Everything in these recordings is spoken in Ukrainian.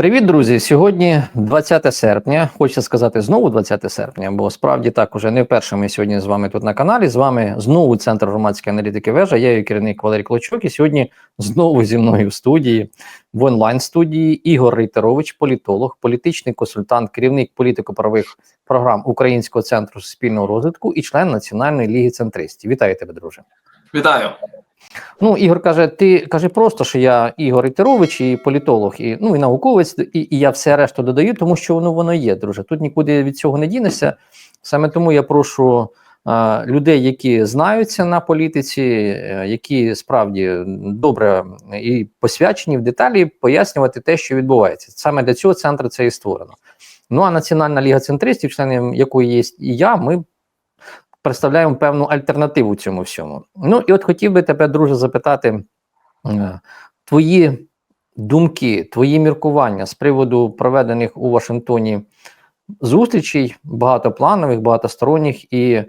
Привіт, друзі! Сьогодні 20 серпня. Хочу сказати знову 20 серпня, бо справді так уже не вперше ми сьогодні з вами тут на каналі. З вами знову Центр громадської аналітики вежа. Я її керівник Валерій Клочок. І сьогодні знову зі мною в студії в онлайн студії Ігор Рейтерович, політолог, політичний консультант, керівник політико-правових програм Українського центру суспільного розвитку і член Національної ліги центристів. Вітаю тебе, друже. Вітаю. Ну, Ігор каже, ти каже просто, що я Ігор Ітерович, і політолог, і ну і науковець, і, і я все решту додаю, тому що воно воно є, друже. Тут нікуди від цього не дінешся. Саме тому я прошу а, людей, які знаються на політиці, е, які справді добре і посвячені в деталі, пояснювати те, що відбувається. Саме для цього центр це і створено. Ну а Національна ліга центристів, членом якої є і я, ми представляємо певну альтернативу цьому всьому. Ну і от хотів би тебе, друже, запитати е, твої думки, твої міркування з приводу проведених у Вашингтоні зустрічей, багатопланових, багатосторонніх і е,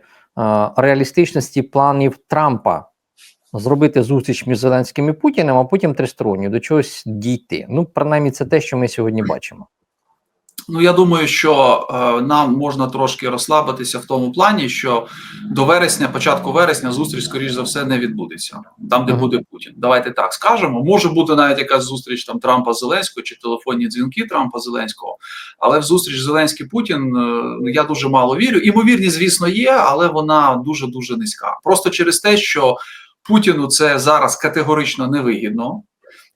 реалістичності планів Трампа зробити зустріч між Зеленським і Путіним, а потім тристоронню до чогось дійти. Ну, принаймні, це те, що ми сьогодні бачимо. Ну я думаю, що е, нам можна трошки розслабитися в тому плані, що до вересня, початку вересня, зустріч, скоріш за все, не відбудеться там, де буде Путін. Давайте так скажемо. Може бути навіть якась зустріч там Трампа Зеленського чи телефонні дзвінки Трампа Зеленського. Але в зустріч Зеленський Путін е, ну, я дуже мало вірю. Імовірність, звісно, є, але вона дуже дуже низька. Просто через те, що Путіну це зараз категорично невигідно.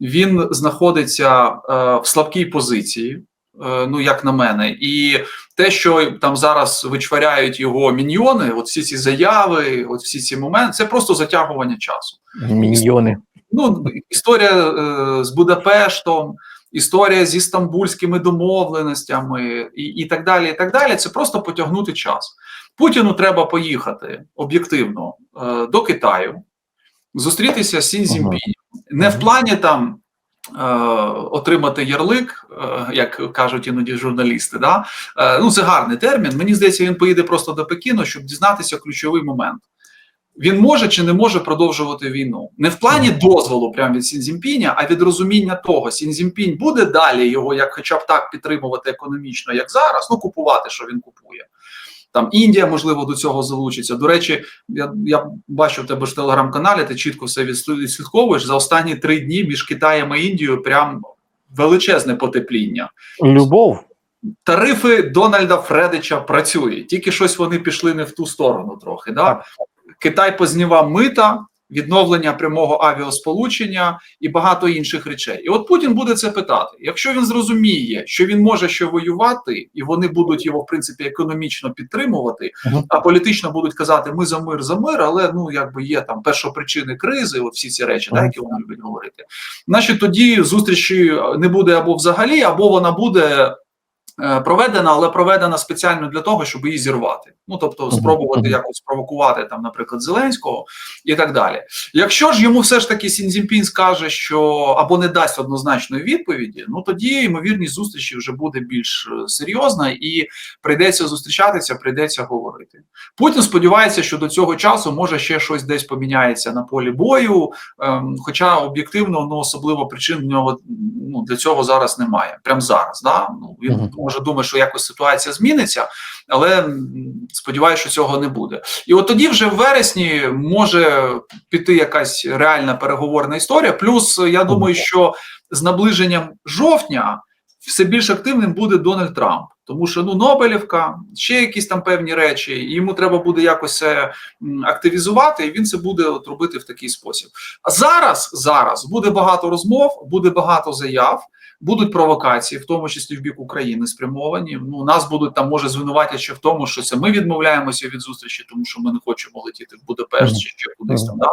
Він знаходиться е, в слабкій позиції. Е, Ну, як на мене, і те, що там зараз вичваряють його міньйони, от всі ці заяви, от всі ці моменти, це просто затягування часу. Міньйони. Ну, історія е, з Будапештом, історія зі стамбульськими домовленостями і, і так далі. І так далі. Це просто потягнути час. Путіну треба поїхати об'єктивно е, до Китаю, зустрітися з Сін Ага. Не в плані там. Е, Отримати ярлик, е, як кажуть іноді журналісти, да Е, ну це гарний термін. Мені здається, він поїде просто до Пекіну, щоб дізнатися ключовий момент. Він може чи не може продовжувати війну не в плані дозволу прямо від Сінзімпіня, а від розуміння того, Сінзімпінь буде далі його, як хоча б так підтримувати економічно, як зараз, ну купувати, що він купує. Там Індія, можливо, до цього залучиться. До речі, я я бачу в тебе ж в телеграм-каналі, ти чітко все відслідковуєш. За останні три дні між Китаєм і Індією прям величезне потепління. Любов. Тарифи Дональда Фредича працюють, тільки щось вони пішли не в ту сторону трохи. Да? Так. Китай познівав мита, відновлення прямого авіасполучення і багато інших речей. І от Путін буде це питати. Якщо він зрозуміє, що він може ще воювати, і вони будуть його в принципі економічно підтримувати, а політично будуть казати, ми за мир, за мир, але ну якби є там першопричини кризи, от всі ці речі, так, які вони люблять говорити. Значить, тоді зустрічі не буде або взагалі, або вона буде. Е, Проведена, але проведена спеціально для того, щоб її зірвати. Ну тобто, спробувати якось спровокувати там, наприклад, Зеленського і так далі. Якщо ж йому все ж таки Сінзімпін скаже, що або не дасть однозначної відповіді, ну тоді ймовірність зустрічі вже буде більш е, серйозна і прийдеться зустрічатися, прийдеться говорити. Путін сподівається, що до цього часу може ще щось десь поміняється на полі бою. Ем, хоча об'єктивно, ну особливо причин в нього ну для цього зараз немає. Прям зараз. Да? Ну він. Може думає, що якось ситуація зміниться, але сподіваюся, що цього не буде. І от тоді, вже в вересні, може піти якась реальна переговорна історія. Плюс я думаю, що з наближенням жовтня все більш активним буде Дональд Трамп. Тому що ну Нобелівка, ще якісь там певні речі, і йому треба буде якось активізувати, і він це буде от робити в такий спосіб. А зараз, зараз буде багато розмов, буде багато заяв, будуть провокації, в тому числі в бік України спрямовані. Ну нас будуть там може звинуватять ще в тому, що це ми відмовляємося від зустрічі, тому що ми не хочемо летіти в Будапешт чи ще кудись там. Да?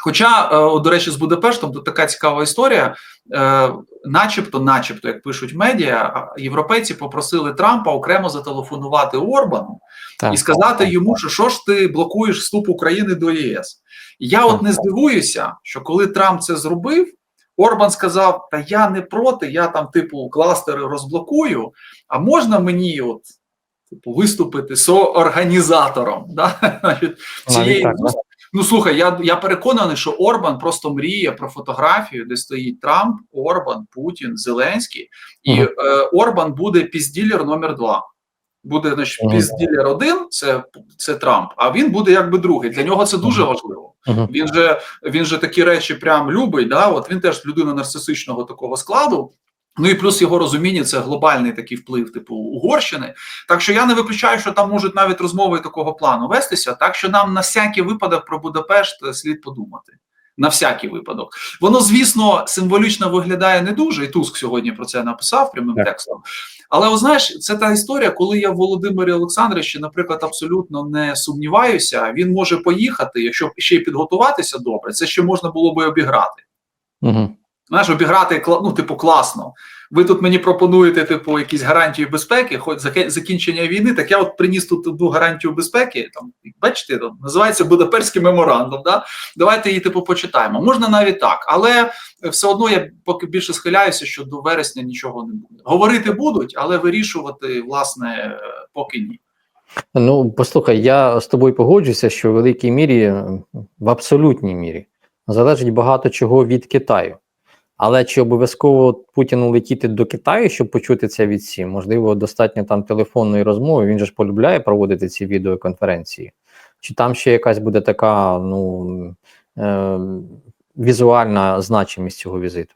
Хоча, е, до речі, з Будапештом тут така цікава історія. Е, начебто, начебто, як пишуть медіа, європейці попросили Трампа окремо зателефонувати Орбану Так. і сказати йому, що що ж ти блокуєш вступ України до ЄС. Я от не здивуюся, що коли Трамп це зробив, Орбан сказав: Та я не проти, я там, типу, кластери розблокую, а можна мені от. Типу, виступити соорганізатором да? Цієї так? Ну слухай, я я переконаний, що Орбан просто мріє про фотографію, де стоїть Трамп, Орбан, Путін, Зеленський, і Мгм. е, Орбан буде пізділер номер два. Буде значить, пізділер один, це, це Трамп, а він буде якби другий. Для нього це дуже важливо. Він же він же такі речі прям любить. Да? От він теж людина нарцисичного такого складу. Ну і плюс його розуміння це глобальний такий вплив, типу Угорщини. Так що я не виключаю, що там можуть навіть розмови такого плану вестися. Так що нам на всякий випадок про Будапешт е, слід подумати. На всякий випадок. Воно, звісно, символічно виглядає не дуже, і Туск сьогодні про це написав прямим Так. текстом. Але о, знаєш, це та історія, коли я в Володимирі Олександровичі, наприклад, абсолютно не сумніваюся, він може поїхати, якщо ще й підготуватися добре, це ще можна було би обіграти. Угу. Знаєш, обіграти ну, типу, класно. Ви тут мені пропонуєте, типу, якісь гарантії безпеки, хоч закінчення війни. Так я от приніс тут одну гарантію безпеки. Там бачите, там називається Будапештський меморандум. Да? Давайте її типу почитаємо. Можна навіть так, але все одно я поки більше схиляюся, що до вересня нічого не буде. Говорити будуть, але вирішувати, власне, поки ні. Ну, послухай, я з тобою погоджуюся, що в великій мірі, в абсолютній мірі, залежить багато чого від Китаю. Але чи обов'язково Путіну летіти до Китаю, щоб почути це від СІ? Можливо, достатньо там телефонної розмови. Він же ж полюбляє проводити ці відеоконференції. Чи там ще якась буде така ну, е, візуальна значимість цього візиту?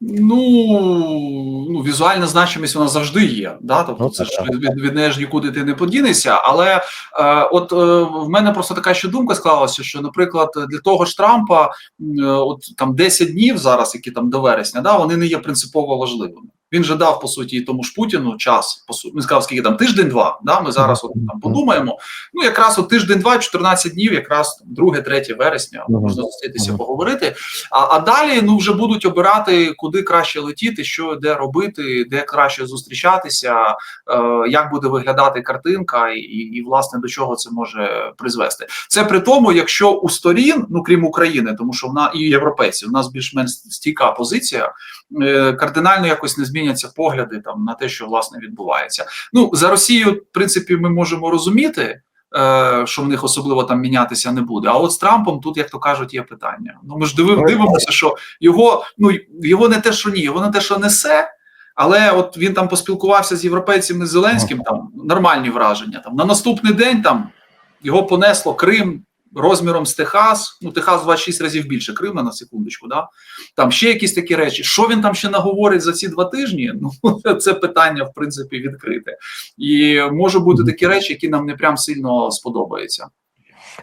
Ну, ну, візуальна значимість вона завжди є. Да? Тобто Ну, це ж від, від неї ж нікуди ти не подінешся. Але е, от е, в мене просто така ще думка склалася, що, наприклад, для того ж Трампа, е, от там 10 днів зараз, які там до вересня, да, вони не є принципово важливими. Він же дав по суті і тому ж Путіну час по суті. Він сказав, скільки там тиждень-два. Да, ми зараз от там подумаємо. Ну якраз от тиждень-два, 14 днів, якраз 2-3 вересня можна зустрітися, поговорити. А, а далі ну вже будуть обирати, куди краще летіти, що де робити, де краще зустрічатися, е, як буде виглядати картинка, і, і власне до чого це може призвести. Це при тому, якщо у сторін, ну крім України, тому що вона і європейців, у нас більш-менш стійка позиція, кардинально якось не зміняться погляди там на те, що власне відбувається. Ну за Росію, в принципі, ми можемо розуміти. е, Що в них особливо там мінятися не буде. А от з Трампом тут, як то кажуть, є питання. Ну ми ж диви, дивимося, що його ну його не те, що ні, його не те, що несе, але от він там поспілкувався з європейцями з Зеленським. Там нормальні враження. Там на наступний день там його понесло Крим розміром з Техас. Ну, Техас в 26 разів більше Крима на секундочку. Да? Там ще якісь такі речі. Що він там ще наговорить за ці два тижні? Ну це питання, в принципі, відкрите. І можуть бути такі речі, які нам не прям сильно сподобаються.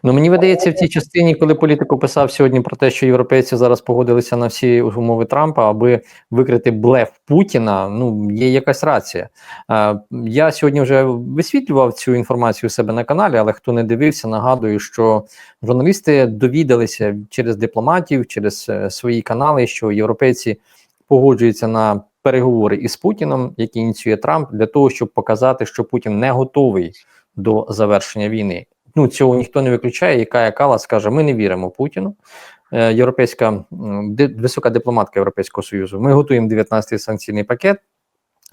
Ну мені видається в цій частині, коли політико писав сьогодні про те, що європейці зараз погодилися на всі умови Трампа, аби викрити блеф Путіна. Ну є якась рація. Е, я сьогодні вже висвітлював цю інформацію у себе на каналі, але хто не дивився, нагадую, що журналісти довідалися через дипломатів, через е, свої канали, що європейці погоджуються на переговори із Путіном, які ініціює Трамп, для того, щоб показати, що Путін не готовий до завершення війни. Ну цього ніхто не виключає. І Кая Калас каже: ми не віримо Путіну. Е, Європейська висока дипломатка Європейського союзу. Ми готуємо 19-й санкційний пакет.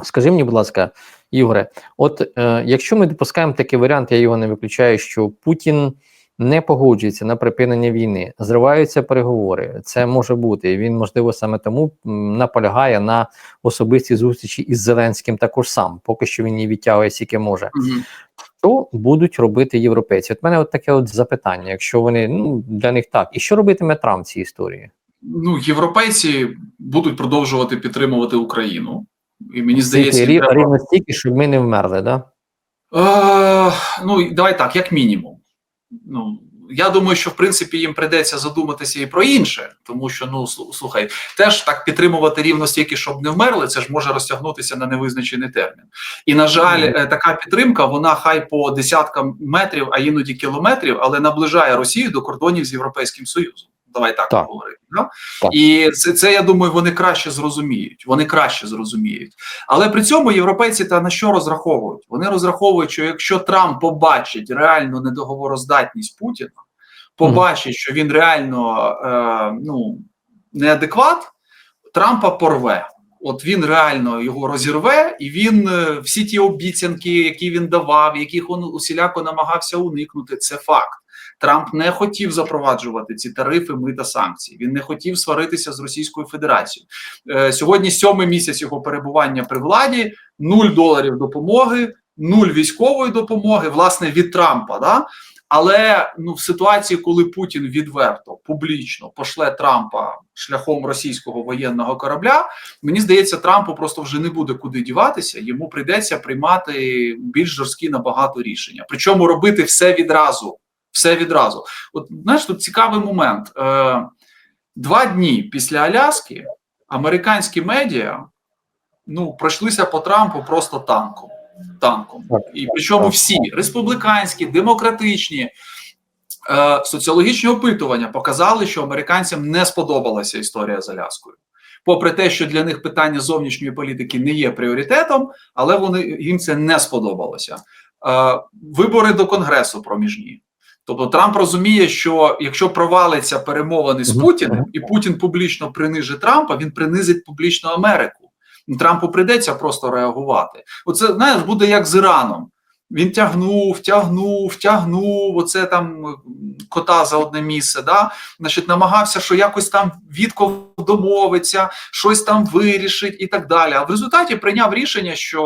Скажи мені, будь ласка, Ігоре, от е, якщо ми допускаємо такий варіант, я його не виключаю, що Путін не погоджується на припинення війни, зриваються переговори. Це може бути. Він можливо саме тому наполягає на особистій зустрічі із Зеленським також сам, поки що він її відтягує скільки може. Мгм. Що будуть робити європейці? От мене от таке от запитання, якщо вони ну для них так, і що робитиме Трамп в цій історії? Ну, європейці будуть продовжувати підтримувати Україну. І мені здається, Стільки, рів- треба... рівно стільки, щоб ми не вмерли, да? Е, ну, давай так, як мінімум. Ну, я думаю, що в принципі їм прийдеться задуматися і про інше, тому що ну слухай, теж так підтримувати рівно стільки, щоб не вмерли, це ж може розтягнутися на невизначений термін. І на жаль, е, така підтримка, вона хай по десяткам метрів, а іноді кілометрів, але наближає Росію до кордонів з Європейським Союзом. Давай так, Так. говорити. Да? Так. І це, це я думаю, вони краще зрозуміють. Вони краще зрозуміють. Але при цьому європейці та на що розраховують? Вони розраховують, що якщо Трамп побачить реальну недоговороздатність Путіна, побачить, що він реально е, ну, неадекват, Трампа порве. От він реально його розірве, і він е, всі ті обіцянки, які він давав, яких він усіляко намагався уникнути, це факт. Трамп не хотів запроваджувати ці тарифи, мита санкції. Він не хотів сваритися з Російською Федерацією. Е, сьогодні сьомий місяць його перебування при владі, нуль доларів допомоги, нуль військової допомоги, власне, від Трампа. Да? Але ну в ситуації, коли Путін відверто публічно пошле Трампа шляхом російського воєнного корабля, мені здається, Трампу просто вже не буде куди діватися. Йому прийдеться приймати більш жорсткі набагато рішення. Причому робити все відразу. Все відразу. От знаєш, тут цікавий момент. Е, Два дні після Аляски американські медіа ну пройшлися по Трампу просто танком. Танком, і причому всі республіканські, демократичні е, соціологічні опитування показали, що американцям не сподобалася історія з Аляскою. Попри те, що для них питання зовнішньої політики не є пріоритетом, але вони їм це не сподобалося. Е, вибори до конгресу проміжні. Тобто Трамп розуміє, що якщо провалиться перемовини з Путіним, і Путін публічно принижить Трампа, він принизить публічно Америку. Трампу прийдеться просто реагувати. Оце знаєш, буде як з Іраном. Він тягнув, тягнув, тягнув. Оце там кота за одне місце. Да? Значить, намагався, що якось там Вітков домовиться, щось там вирішить і так далі. А в результаті прийняв рішення, що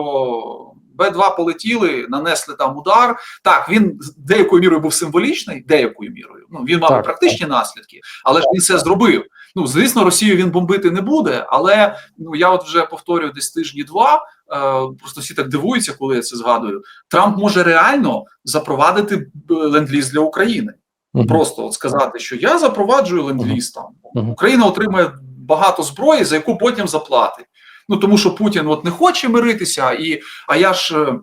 Б-2 полетіли, нанесли там удар. Так, він деякою мірою був символічний, деякою мірою. Ну він мав Так, практичні наслідки, але ж він це зробив. Ну, звісно, Росію він бомбити не буде, але ну я от вже повторюю десь тижні два. Е, просто всі так дивуються, коли я це згадую. Трамп може реально запровадити е, ленд-ліз для України. Мгм. Просто от сказати, що я запроваджую ленд-ліз там. Мгм. Україна отримає багато зброї, за яку потім заплатить. Ну тому що Путін от не хоче миритися, і а я ж. е,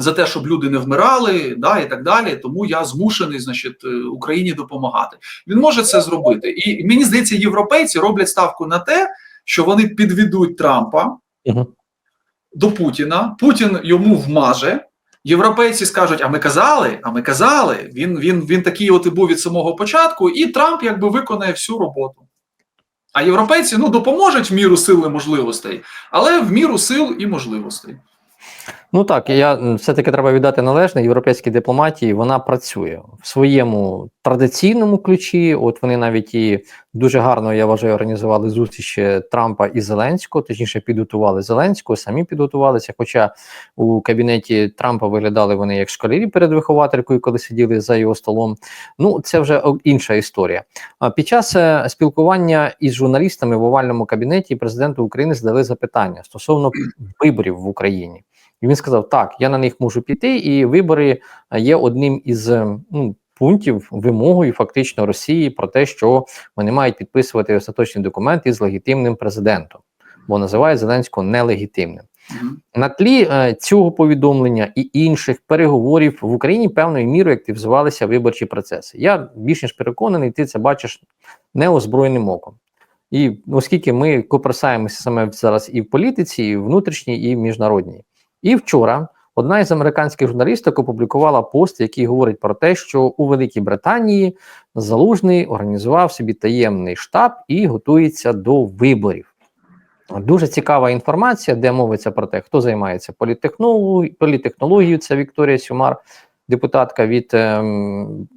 За те, щоб люди не вмирали, да і так далі, тому я змушений, значить, Україні допомагати. Він може це зробити, і мені здається, європейці роблять ставку на те, що вони підведуть Трампа Мгм. До Путіна. Путін йому вмаже. Європейці скажуть: а ми казали, а ми казали. Він він, він такий, от і був від самого початку, і Трамп якби виконає всю роботу. А європейці ну допоможуть в міру сил і можливостей, але в міру сил і можливостей. Ну так, я все-таки треба віддати належне європейській дипломатії. Вона працює в своєму традиційному ключі. От вони навіть і дуже гарно, я вважаю, організували зустріч Трампа і Зеленського, точніше, підготували Зеленського, самі підготувалися. Хоча у кабінеті Трампа виглядали вони як школярі перед вихователькою, коли сиділи за його столом. Ну це вже інша історія. Під час е, спілкування із журналістами в овальному кабінеті президенту України задали запитання стосовно виборів в Україні. І він сказав: так, я на них можу піти, і вибори е, є одним із е, ну, пунктів вимогою фактично Росії про те, що вони мають підписувати остаточні документи з легітимним президентом, бо називають Зеленського нелегітимним. На тлі е, цього повідомлення і інших переговорів в Україні певною мірою активізувалися виборчі процеси. Я більш ніж переконаний, ти це бачиш неозброєним оком. І оскільки ми копросаємося саме зараз і в політиці, і в внутрішній, і в міжнародній. І вчора одна із американських журналісток опублікувала пост, який говорить про те, що у Великій Британії Залужний організував собі таємний штаб і готується до виборів. Дуже цікава інформація, де мовиться про те, хто займається політтехнологією, політтехнологією. Це Вікторія Сюмар, депутатка від ем,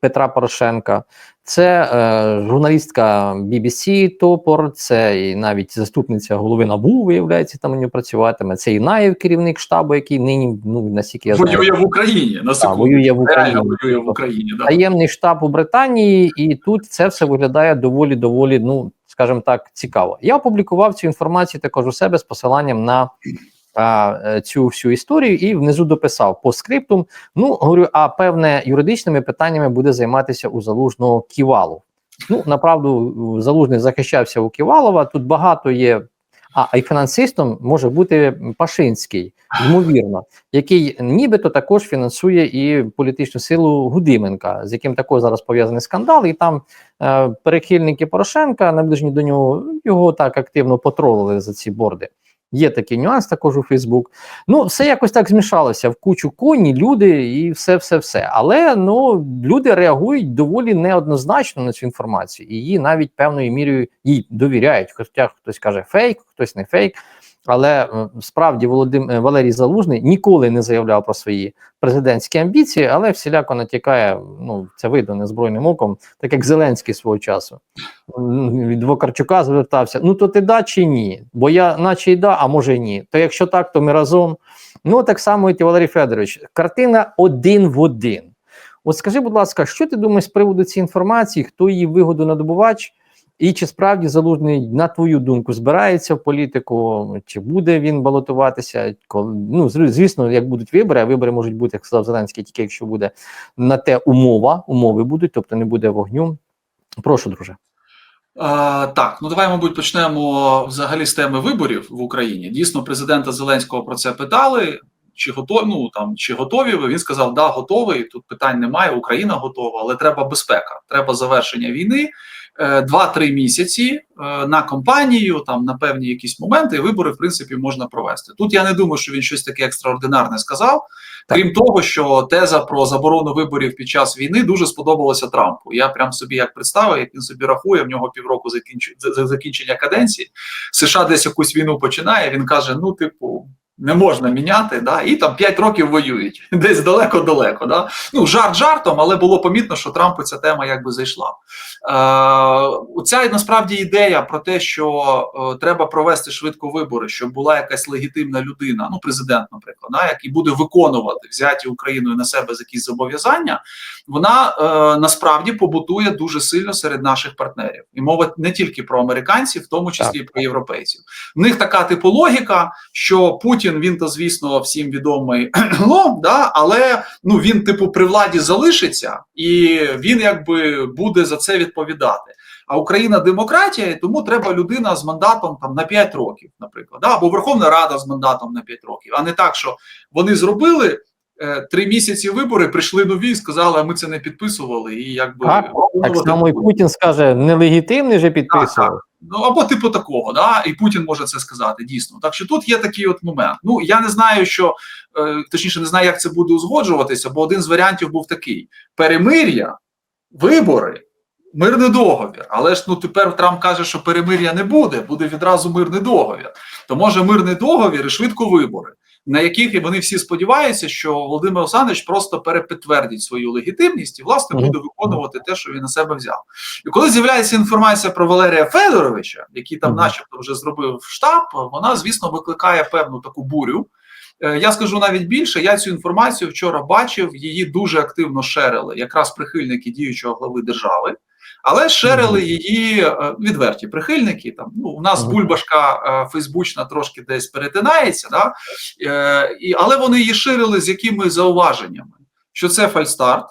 Петра Порошенка. Це е, журналістка BBC Топор, це і навіть заступниця голови НАБУ, виявляється, там у нього працюватиме. Це і Наєв, керівник штабу, який нині, ну наскільки я знаю, Воює в Україні на секунду. воює в Реально Україні. воює в Україні. Да. таємний штаб у Британії, і тут це все виглядає доволі доволі, ну скажімо так, цікаво. Я опублікував цю інформацію також у себе з посиланням на а, е, цю всю історію, і внизу дописав по скриптум. Ну говорю, а певне юридичними питаннями буде займатися у залужного Ківалу. Ну направду залужний захищався у Ківалова. Тут багато є. А, й фінансистом може бути Пашинський, ймовірно, який нібито також фінансує і політичну силу Гудименка, з яким також зараз пов'язаний скандал, і там е, перехильники Порошенка, наближені до нього, його так активно потролили за ці борди. Є такий нюанс також у Фейсбук. Ну, все якось так змішалося в кучу коні, люди і все, все, все. Але ну люди реагують доволі неоднозначно на цю інформацію, і її навіть певною мірою їй довіряють. Хоча хтось каже фейк, хтось не фейк. Але е, справді Володим е, Валерій Залужний ніколи не заявляв про свої президентські амбіції, але всіляко натякає. Ну це видно незбройним оком, так як Зеленський свого часу від Вокарчука звертався. Ну то ти да чи ні? Бо я, наче й да, а може ні. То якщо так, то ми разом. Ну так само і Валерій Федорович. Картина один в один. От скажи, будь ласка, що ти думаєш з приводу цієї інформації? Хто її вигоду надобувач? І чи справді залужний, на твою думку, збирається в політику, чи буде він балотуватися? Ну звісно, як будуть вибори, а вибори можуть бути, як сказав Зеленський, тільки якщо буде на те умова, умови будуть, тобто не буде вогню. Прошу, друже. Е, так, ну давай, мабуть, почнемо взагалі з теми виборів в Україні. Дійсно, президента Зеленського про це питали. Чи готові, ну там чи готові ви? Він сказав, да, готовий. Тут питань немає. Україна готова, але треба безпека. Треба завершення війни. Е, Два-три місяці е, на кампанію, там на певні якісь моменти, і вибори в принципі можна провести. Тут я не думаю, що він щось таке екстраординарне сказав. Так. Крім того, що теза про заборону виборів під час війни дуже сподобалася Трампу. Я прям собі як представив, як він собі рахує, в нього півроку закінчення каденції. США десь якусь війну починає. Він каже: ну, типу. Не можна міняти, да, і там 5 років воюють десь далеко-далеко. Да. Ну, жарт жартом, але було помітно, що Трампу ця тема якби зайшла. Е, Ця насправді ідея про те, що е, треба провести швидко вибори, щоб була якась легітимна людина, ну президент, наприклад, да, який буде виконувати взяті Україною на себе з якісь зобов'язання, вона е, насправді побутує дуже сильно серед наших партнерів. І мова не тільки про американців, в тому числі і про європейців. В них така типу логіка, що Путін він то звісно всім відомий лом, да, але ну він типу при владі залишиться, і він якби буде за це відповідати. А Україна демократія, і тому треба людина з мандатом там на 5 років, наприклад, да? або Верховна Рада з мандатом на 5 років, а не так, що вони зробили е, три місяці вибори, прийшли нові і сказали, а ми це не підписували. І якби Так, Так само і. Путін скаже, нелегітимний же підписував. Ну або типу такого, да, і Путін може це сказати дійсно. Так що тут є такий от момент. Ну я не знаю, що е, точніше не знаю, як це буде узгоджуватися, бо один з варіантів був такий: перемир'я, вибори, мирний договір. Але ж ну тепер Трамп каже, що перемир'я не буде, буде відразу мирний договір. То може мирний договір і швидко вибори, на яких і вони всі сподіваються, що Володимир Олександрович просто перепідтвердить свою легітимність і власне буде виконувати те, що він на себе взяв. І коли з'являється інформація про Валерія Федоровича, який там, начебто, вже зробив штаб, вона, звісно, викликає певну таку бурю. Е, Я скажу навіть більше, я цю інформацію вчора бачив, її дуже активно шерили якраз прихильники діючого глави держави, але шерили її е, відверті прихильники. Там ну у нас бульбашка е, фейсбучна трошки десь перетинається, да? е, і, але вони її ширили з якими зауваженнями, що це фальстарт.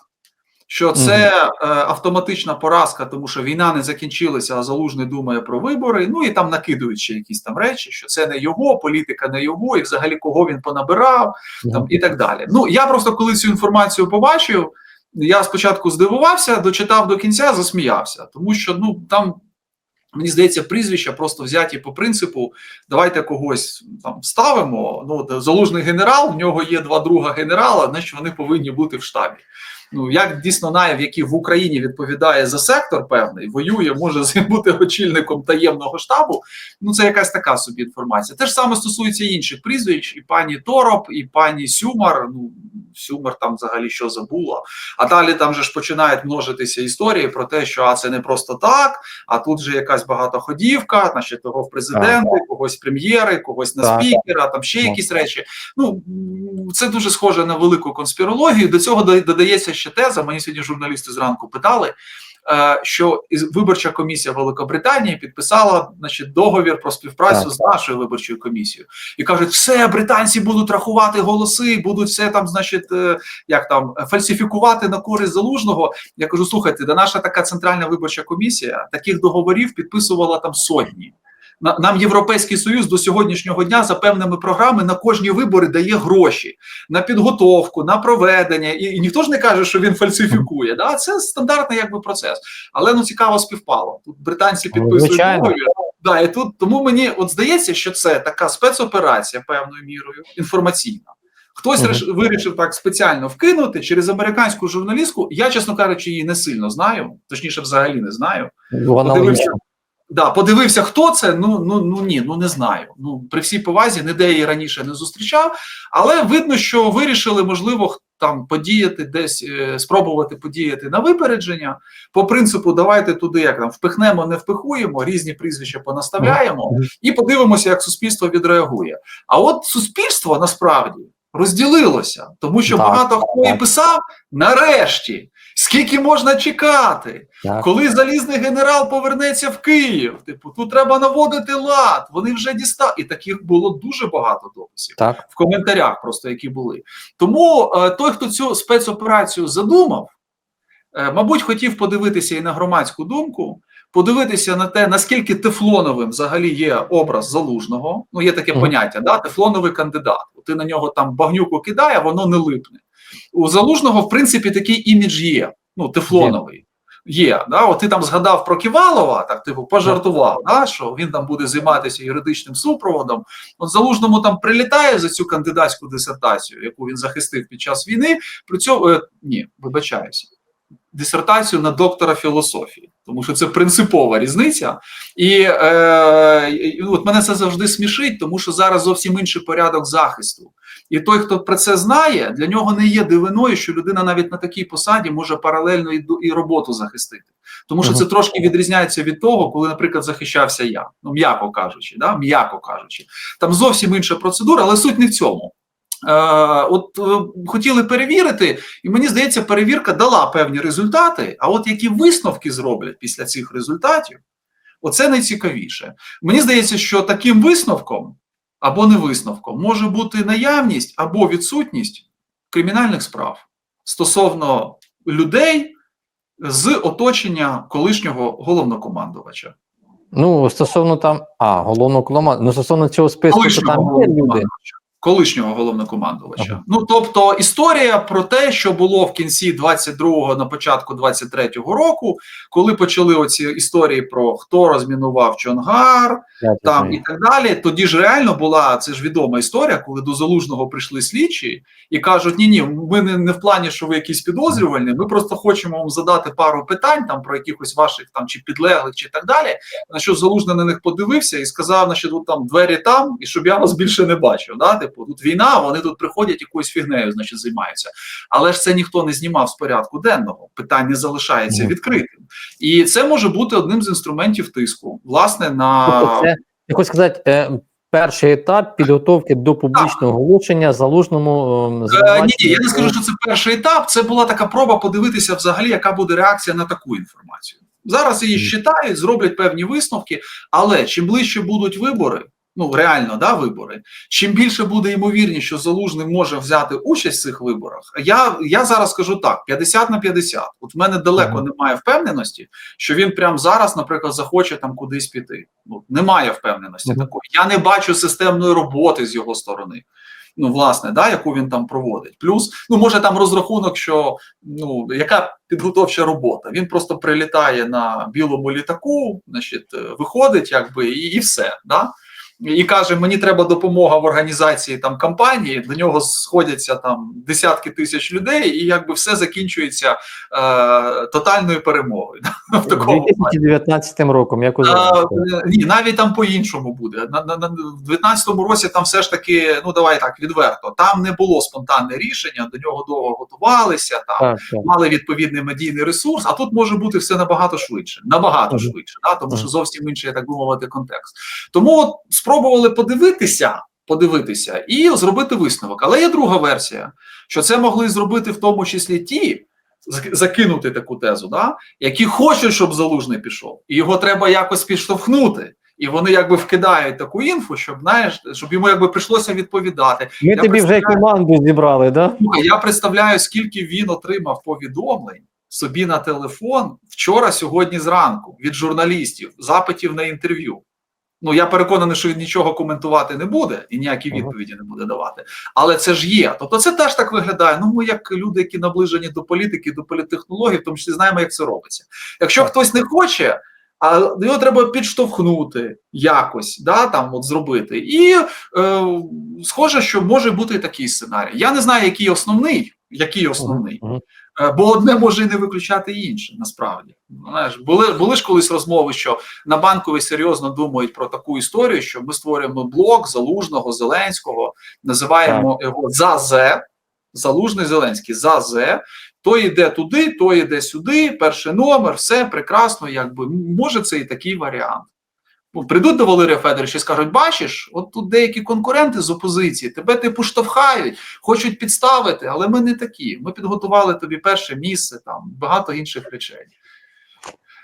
Що це е, автоматична поразка, тому що війна не закінчилася, а залужний думає про вибори. Ну і там накидують ще якісь там речі, що це не його, політика не його, і взагалі кого він понабирав, там і так далі. Ну я просто коли цю інформацію побачив, я спочатку здивувався, дочитав до кінця, засміявся, тому що ну там. Мені здається, прізвища просто взяті по принципу: давайте когось там ставимо. Ну, залужний генерал, в нього є два друга генерала, значить вони повинні бути в штабі. Ну як дійсно Наєв, який в Україні відповідає за сектор певний, воює, може бути очільником таємного штабу. Ну це якась така собі інформація. Те ж саме стосується інших прізвищ, і пані Тороп, і пані Сюмар. Ну Сюмар там взагалі що забула. А далі там же ж починають множитися історії про те, що а це не просто так, а тут же якась багатоходівка, значить того в президенти, когось прем'єри, когось на Так. спікера, там ще Так. якісь речі. Ну це дуже схоже на велику конспірологію. До цього додається ще теза. Мені сьогодні журналісти зранку питали. е, Що виборча комісія Великобританії підписала значить, договір про співпрацю Так. з нашою виборчою комісією, і кажуть, все британці будуть рахувати голоси, будуть все там, значить, е, як там фальсифікувати на користь залужного. Я кажу: слухайте, да наша така центральна виборча комісія таких договорів підписувала там сотні. На- Нам Європейський Союз до сьогоднішнього дня за певними програми на кожні вибори дає гроші на підготовку, на проведення, і, і ніхто ж не каже, що він фальсифікує. Да? Це стандартний якби процес. Але ну цікаво співпало. Тут британці Ну, підписують договір. Да, і тут тому мені от здається, що це така спецоперація певною мірою інформаційна. Хтось Мгм. реш- вирішив так спеціально вкинути через американську журналістку. Я, чесно кажучи, її не сильно знаю, точніше, взагалі не знаю. Вона Подивився. Да, подивився, хто це. Ну ну ну ні, ну не знаю. Ну при всій повазі, ніде її раніше не зустрічав, але видно, що вирішили, можливо, там подіяти десь, е, спробувати подіяти на випередження. По принципу, давайте туди, як там впихнемо, не впихуємо, різні прізвища понаставляємо і подивимося, як суспільство відреагує. А от суспільство насправді розділилося, тому що Так, багато хто і писав нарешті. Скільки можна чекати? Так. Коли залізний генерал повернеться в Київ, типу, тут треба наводити лад. Вони вже дістали. І таких було дуже багато дописів Так. в коментарях, просто які були. Тому е, той, хто цю спецоперацію задумав, е, мабуть, хотів подивитися і на громадську думку, подивитися на те, наскільки тефлоновим взагалі є образ залужного. Ну, є таке Мгм. поняття, да? тефлоновий кандидат. Ти на нього там багнюку кидає, воно не липне. У залужного, в принципі, такий імідж є. Ну, тефлоновий. Є, да, от ти там згадав про Ківалова, так типу пожартував, да, що він там буде займатися юридичним супроводом. От залужному там прилітає за цю кандидатську дисертацію, яку він захистив під час війни. При цьому е, ні, вибачаюся, дисертацію на доктора філософії, тому що це принципова різниця. І, е, от мене це завжди смішить, тому що зараз зовсім інший порядок захисту. І той, хто про це знає, для нього не є дивиною, що людина навіть на такій посаді може паралельно і, і роботу захистити. Тому що це трошки відрізняється від того, коли, наприклад, захищався я, ну м'яко кажучи, да? м'яко кажучи, там зовсім інша процедура, але суть не в цьому. Е, от е, хотіли перевірити, і мені здається, перевірка дала певні результати. А от які висновки зроблять після цих результатів, оце найцікавіше. Мені здається, що таким висновком або не висновком може бути наявність або відсутність кримінальних справ стосовно людей з оточення колишнього головнокомандувача. Ну, стосовно там, а, головного ну стосовно цього списку, то Колишнього там є люди. Колишнього головнокомандувача. Ага. Ну тобто історія про те, що було в кінці 22-го, на початку 23-го року, коли почали оці історії про хто розмінував Чонгар, Там і так далі. Тоді ж реально була це ж відома історія, коли до залужного прийшли слідчі і кажуть: ні, ні, ми не, не в плані, що ви якісь підозрювальні. Ми просто хочемо вам задати пару питань там про якихось ваших там чи підлеглих, чи так далі. На що залужний на них подивився і сказав, значить, от там двері там, і щоб я вас більше не бачив. Да? Типу, тут війна, вони тут приходять якоюсь фігнею, значить, займаються. Але ж це ніхто не знімав з порядку денного. Питання залишається відкритим. І це може бути одним з інструментів тиску, власне, на Тобто це, я хочу сказати, е, перший етап підготовки до публічного оголошення залужному ем, Е, ні, я не скажу, що це перший етап. Це була така проба подивитися взагалі, яка буде реакція на таку інформацію. Зараз її Мгм. считають, зроблять певні висновки, але чим ближче будуть вибори, ну реально да, вибори, чим більше буде ймовірність, що залужний може взяти участь в цих виборах. Я, я зараз скажу так: 50 на 50. От в мене далеко Мгм. немає впевненості, що він прямо зараз, наприклад, захоче там кудись піти. Ну немає впевненості Мгм. такої. Я не бачу системної роботи з його сторони ну, власне, да, яку він там проводить. Плюс, ну, може там розрахунок, що ну, яка підготовча робота. Він просто прилітає на білому літаку, значить, виходить, якби, і, і все. Да? І каже: мені треба допомога в організації там кампанії. До нього сходяться там десятки тисяч людей, і якби все закінчується е, тотальною перемогою. В такому 2019 роком, як у А, е, ні, навіть там по-іншому буде. На, на, на, в 19-му році там все ж таки, ну давай так, відверто. Там не було спонтанне рішення, до нього довго готувалися, там Так, так. мали відповідний медійний ресурс, а тут може бути все набагато швидше. Набагато швидше, да, тому що зовсім інший, так би мовити, контекст. Тому от спробували подивитися, подивитися і зробити висновок. Але є друга версія, що це могли зробити в тому числі ті. Закинути таку тезу, да? які хочуть, щоб залужний пішов, і його треба якось підштовхнути. І вони якби вкидають таку інфу, щоб знаєш, щоб йому якби прийшлося відповідати. Ми Я тобі вже команду зібрали, да? Слухай, Я представляю, скільки він отримав повідомлень собі на телефон вчора, сьогодні зранку від журналістів, запитів на інтерв'ю. Ну я переконаний, що він нічого коментувати не буде і ніякі відповіді не буде давати. Але це ж є. Тобто, це теж так виглядає. Ну, ми, як люди, які наближені до політики, до політтехнологій, в тому числі знаємо, як це робиться. Якщо хтось не хоче. А його треба підштовхнути якось, да, там от зробити. І е, схоже, що може бути і такий сценарій. Я не знаю, який основний, Який основний? Е, Бо одне може і не виключати інше, насправді. Знаєш, були, були ж колись розмови, що на банкові серйозно думають про таку історію, що ми створюємо блок Залужного, Зеленського, називаємо його ЗАЗ, Залужний Зеленський, ЗАЗ, то йде туди, то йде сюди, перший номер, все прекрасно, якби може це і такий варіант. Ну, Прийдуть до Валерія Федоровича і скажуть: бачиш, от тут деякі конкуренти з опозиції, тебе типу штовхають, хочуть підставити, але ми не такі. Ми підготували тобі перше місце, там багато інших речей.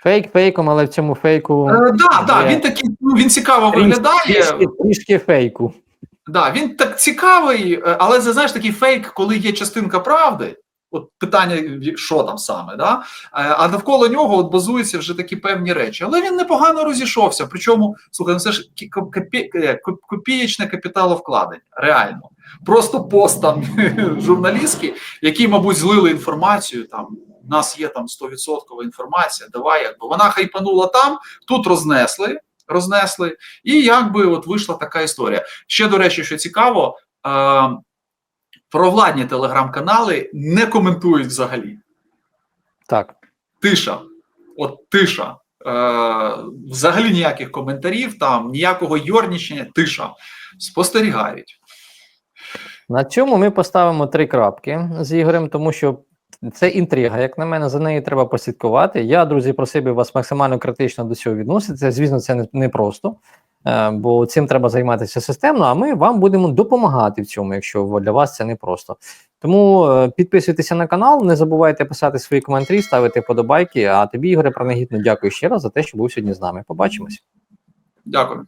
Фейк фейком, але в цьому фейку Е, да, да, він такий, ну він цікаво трішки, виглядає. трішки, трішки фейку. Да, він так цікавий, е, але це знаєш такий фейк, коли є частинка правди. От питання, що там саме, да? Е, а навколо нього от базуються вже такі певні речі. Але він непогано розійшовся. Причому, слухай, ну це ж е, копієчне капіталовкладення. Реально. Просто пост там журналістський, які, мабуть, злили інформацію. Там у нас є там 100% інформація. Давай, якби вона хайпанула там, тут рознесли. Рознесли, і якби от вийшла така історія. Ще до речі, що цікаво, е, провладні телеграм-канали не коментують взагалі. Так. Тиша. От тиша. Е, взагалі ніяких коментарів, там ніякого йорнічення, тиша. Спостерігають. На цьому ми поставимо три крапки з Ігорем, тому що це інтрига, як на мене, за нею треба послідкувати. Я, друзі, просив би вас максимально критично до цього відноситися. Звісно, це не, просто, бо цим треба займатися системно, а ми вам будемо допомагати в цьому, якщо для вас це не просто. Тому е, підписуйтеся на канал, не забувайте писати свої коментарі, ставити подобайки. А тобі, Ігоре, пронагідно дякую ще раз за те, що був сьогодні з нами. Побачимось. Дякую.